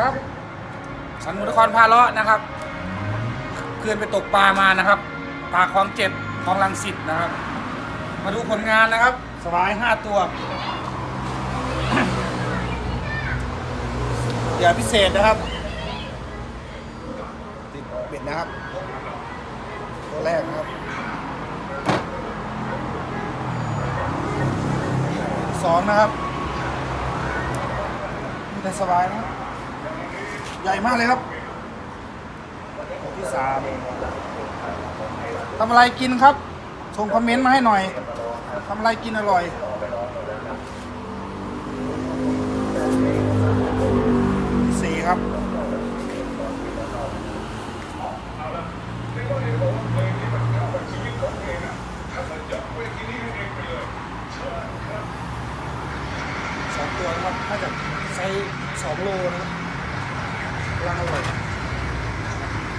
ครับสันมุนครพาเลาะนะครับเพื่อนไปตกปลามานะครับปลาคลองเจ็ดคลองลังสิตนะครับ มาดูผลงานนะครับสวายห้าตัว เดี๋ยวพิเศษนะครับติดเบ็ดนะครับ ตัวแรกนะครับ สองนะครับมีแต่สบายนะครับ ใหญ่มากเลยครับที่สามทำอะไรกินครับ ส่งคอมเมนต์มาให้หน่อยทำอะไรกินอร่อยสี่ครับสองตัวนะครับน่าจะไซส์สองโลนะครับกำลังอร่อย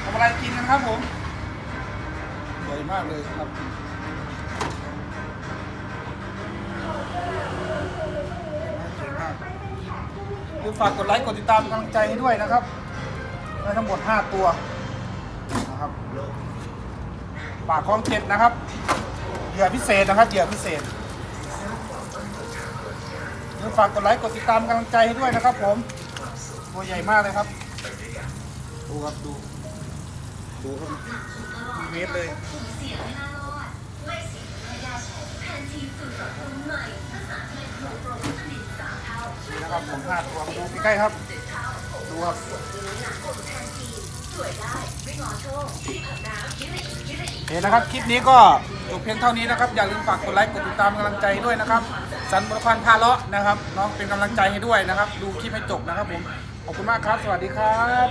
ทำ อะไรกินกันครับผมใหญ่มากเลยครับคือฝากกดไลค์กดติดตามกำลังใจให้ด้วยนะครับได้ทั้งหมด 5 ตัวนะครับปากคลองเจ็ดนะครับเหยื่อพิเศษนะครับเหยื่อพิเศษเดี๋ยวฝากกดไลค์กดติดตามกำลังใจให้ด้วยนะครับ ผม ตัวใหญ่มากเลยครับ ดูครับดู ดูครับเมตรเลยนี่นะครับผมห้าตัวมดูใกล้ครับ ดูครับโอเคนะครับ คลิปนี้ก็จบเพียงเท่านี้นะครับ อย่าลืมฝากกดไลค์ กดติดตามกำลังใจด้วยนะครับ สันบุรพันธ์พาเลาะนะครับ น้องเป็นกำลังใจให้ด้วยนะครับ ดูคลิปให้จบนะครับผม ขอบคุณมากครับ สวัสดีครับ